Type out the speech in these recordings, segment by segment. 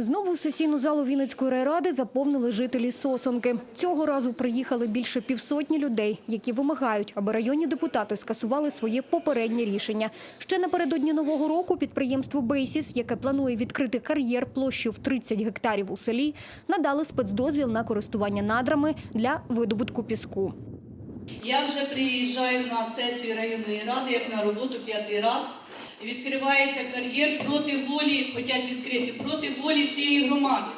Знову сесійну залу Вінницької райради заповнили жителі Сосонки. Цього разу приїхали більше півсотні людей, які вимагають, аби районні депутати скасували своє попереднє рішення. Ще напередодні нового року підприємству «Бейсіс», яке планує відкрити кар'єр площу в 30 гектарів у селі, надали спецдозвіл на користування надрами для видобутку піску. Я вже приїжджаю на сесію районної ради, як на роботу п'ятий раз. Відкривається кар'єр проти волі, хочуть відкрити проти волі всієї громади.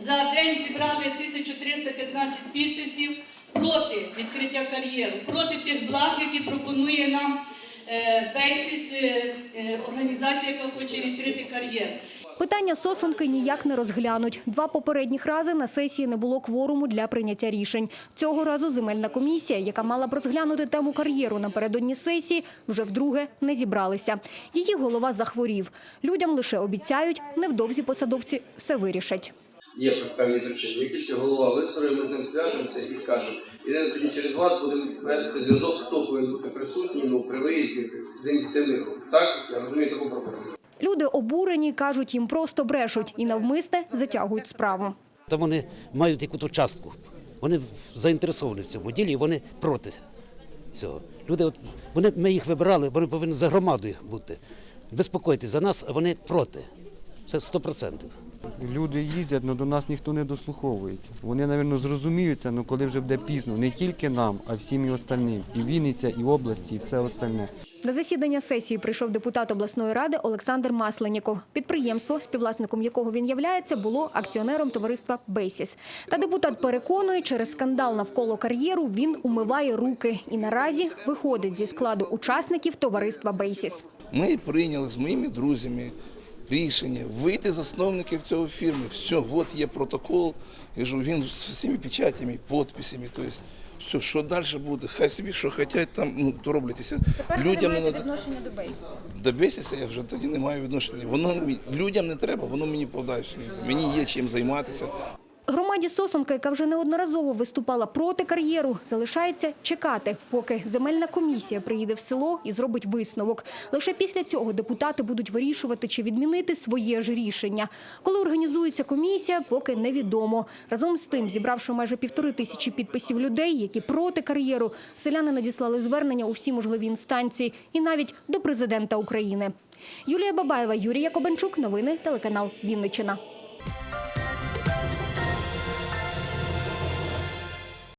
За день зібрали 1315 підписів проти відкриття кар'єру, проти тих благ, які пропонує нам е, Бейсіс, е, е, організація, яка хоче відкрити кар'єр. Питання Сосонки ніяк не розглянуть. Два попередніх рази на сесії не було кворуму для прийняття рішень. Цього разу земельна комісія, яка мала б розглянути тему кар'єру напередодні сесії, вже вдруге не зібралися. Її голова захворів. Людям лише обіцяють, невдовзі посадовці все вирішать. Є певні причини. Як тільки голова виставить, ми з ним зв'яжемося і скажемо. І через вас будемо вести зв'язок, хто повинен бути присутній ну, при виїзді з ініціативних. Так? Я розумію таку пропозицію. Люди обурені, кажуть, їм просто брешуть і навмисне затягують справу. Та вони мають якусь частку. Вони заінтересовані в цьому ділі, вони проти цього. Люди, от, вони, ми їх вибирали, вони повинні за громадою бути. Безпокойтесь за нас, а вони проти. Це 100%. Люди їздять, але до нас ніхто не дослуховується. Вони, мабуть, зрозуміються, але коли вже буде пізно, не тільки нам, а всім і остальним. І Вінниця, і області, і все остальне. На засідання сесії прийшов депутат обласної ради Олександр Масленіков. Підприємство, співвласником якого він являється, було акціонером товариства «Бейсіс». Та депутат переконує, через скандал навколо кар'єру він умиває руки і наразі виходить зі складу учасників товариства «Бейсіс». Ми прийняли з моїми друзями рішення вийти засновників цього фірми. Все, от є протокол. Я кажу, він з всіми печатями, підписями. Тобто, все, що далі буде, хай собі що хочуть, там ну, то роблять. Людям не треба відношення до Бейсіса. До Бейсіса я вже тоді не маю відношення. Воно людям не треба, воно мені подасть. Мені є чим займатися. Громаді Сосонка, яка вже неодноразово виступала проти кар'єру, залишається чекати, поки земельна комісія приїде в село і зробить висновок. Лише після цього депутати будуть вирішувати, чи відмінити своє ж рішення. Коли організується комісія, поки невідомо. Разом з тим, зібравши майже півтори тисячі підписів людей, які проти кар'єру, селяни надіслали звернення у всі можливі інстанції і навіть до президента України. Юлія Бабаєва, Юрій Якобенчук. Новини телеканал Вінниччина.